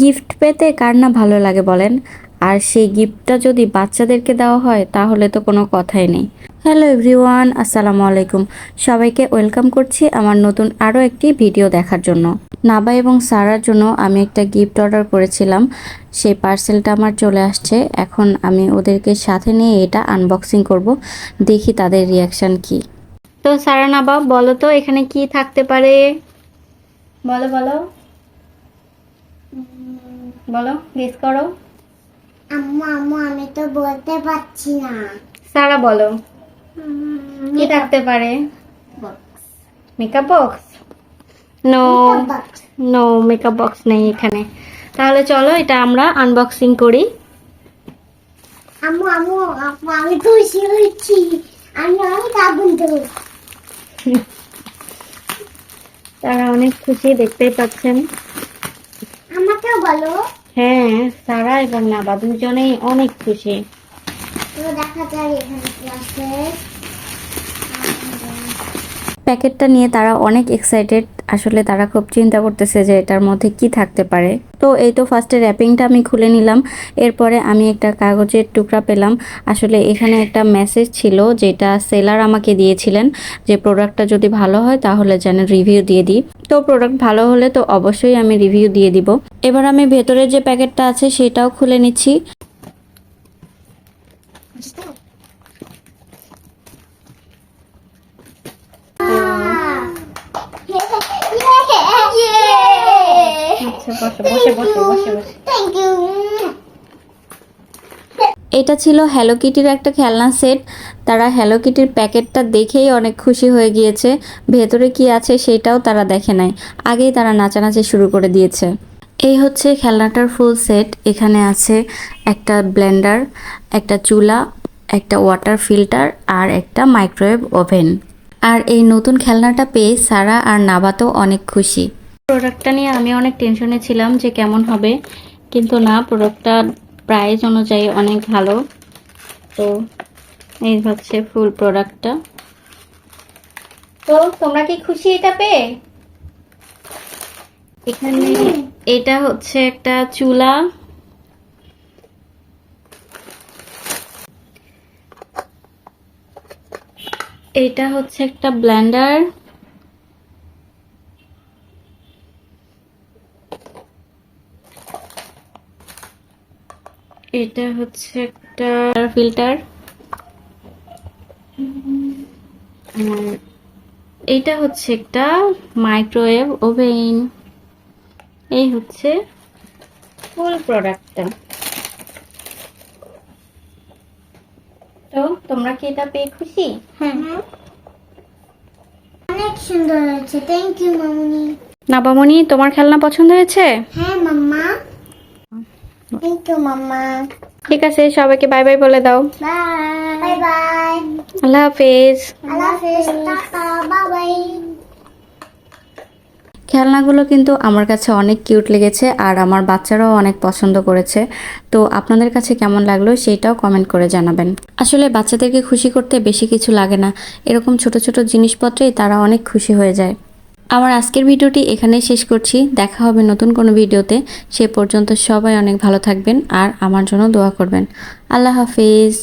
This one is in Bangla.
গিফট পেতে কার না ভালো লাগে বলেন? আর সেই গিফটটা যদি বাচ্চাদেরকে দেওয়া হয়, তাহলে তো কোনো কথাই নেই। হ্যালো এভরিওয়ান আসসালামু আলাইকুম। সবাইকে ওয়েলকাম করছি আমার নতুন আরও একটি ভিডিও দেখার জন্য। নাবা এবং সারার জন্য আমি একটা গিফট অর্ডার করেছিলাম। সেই পার্সেলটা আমার চলে আসছে। এখন আমি ওদেরকে সাথে নিয়ে এটা আনবক্সিং করব। দেখি তাদের রিয়াকশান কি। তো সারা, নাবা, বলো তো এখানে কি থাকতে পারে? বলো বলো। বলো গেস করো। আম্মু আম্মু আমি তো বলতে পারছি না। সারা বলো। কি থাকতে পারে? Makeup box no no makeup box নেই এখানে। তাহলে চলো এটা আমরা আনবক্সিং করি। আম্মু আম্মু আমি খুশি হয়েছি আমি অনেক আগুন দেবো তারা অনেক খুশি দেখতেই পাচ্ছেন। আমাকেও বলো। হ্যাঁ সারা এবং নাবা দুজনেই অনেক খুশি। দেখা যায় এখানে কি প্যাকেটটা নিয়ে তারা অনেক এক্সাইটেড আসলে তারা খুব চিন্তা করতেছে যে এটার মধ্যে কি থাকতে পারে। তো এই তো ফার্স্টে র্যাপিংটা আমি খুলে নিলাম। এরপরে আমি একটা কাগজের টুকরা পেলাম। আসলে এখানে একটা মেসেজ ছিল যেটা সেলার আমাকে দিয়েছিলেন যে প্রোডাক্টটা যদি ভালো হয় তাহলে যেন রিভিউ দিয়ে দিই। তো প্রোডাক্ট ভালো হলে তো অবশ্যই আমি রিভিউ দিয়ে দিব। এবার আমি ভেতরের যে প্যাকেটটা আছে সেটাও খুলে নিচ্ছি। আচ্ছা বসে বসে বসে বসে বসে। থ্যাংক ইউ এটা ছিল হ্যালো কিটির একটা খেলনা সেট। তারা হ্যালো কিটির প্যাকেটটা দেখেই অনেক খুশি হয়ে গিয়েছে। ভেতরে কি আছে সেটাও তারা দেখে নাই। আগেই তারা নাচানাচি শুরু করে দিয়েছে। এই হচ্ছে খেলনাটার ফুল সেট এখানে আছে একটা ব্লেন্ডার একটা চুলা একটা ওয়াটার ফিল্টার আর একটা মাইক্রোওয়েভ ওভেন আর এই নতুন খেলনাটা পেয়ে সারা আর নাবাতো অনেক খুশি। প্রোডাক্টটা নিয়ে আমি অনেক টেনশনে ছিলাম যে কেমন হবে। কিন্তু না প্রোডাক্টটা প্রাইস অনুযায়ী অনেক ভালো। তো এই হচ্ছে ফুল প্রোডাক্টটা তো তোমরা কি খুশি এটা পেয়ে? এখানে এটা হচ্ছে একটা চুলা। এটা হচ্ছে একটা ব্লেন্ডার এটা হচ্ছে একটা ফিল্টার এটা হচ্ছে একটা মাইক্রোওয়েভ ওভেন এই হচ্ছে ফুল প্রোডাক্টটা তো তোমরা কি এটা পেয়ে খুশি? হ্যাঁ। অনেক সুন্দর হয়েছে। থ্যাংক ইউ মামুনি। নাবামণি তোমার খেলনা পছন্দ হয়েছে? হ্যাঁ মাম্মা। থ্যাংক ইউ মাম্মা ঠিক আছে সবাইকে বাই বাই বলে দাও। বাই বাই আল্লাহ হাফেজ। আল্লাহ হাফেজ। টাটা বাই বাই খেলনাগুলো কিন্তু আমার কাছে অনেক কিউট লেগেছে আর আমার বাচ্চারাও অনেক পছন্দ করেছে। তো আপনাদের কাছে কেমন লাগল সেইটাও কমেন্ট করে জানাবেন। আসলে বাচ্চাদেরকে খুশি করতে বেশি কিছু লাগে না। এরকম ছোট ছোট জিনিসপত্রেই তারা অনেক খুশি হয়ে যায়। আমার আজকের ভিডিওটি এখানে শেষ করছি। দেখা হবে নতুন কোনো ভিডিওতে। সে পর্যন্ত সবাই অনেক ভালো থাকবেন আর আমার জন্য দোয়া করবেন। আল্লাহ হাফিজ।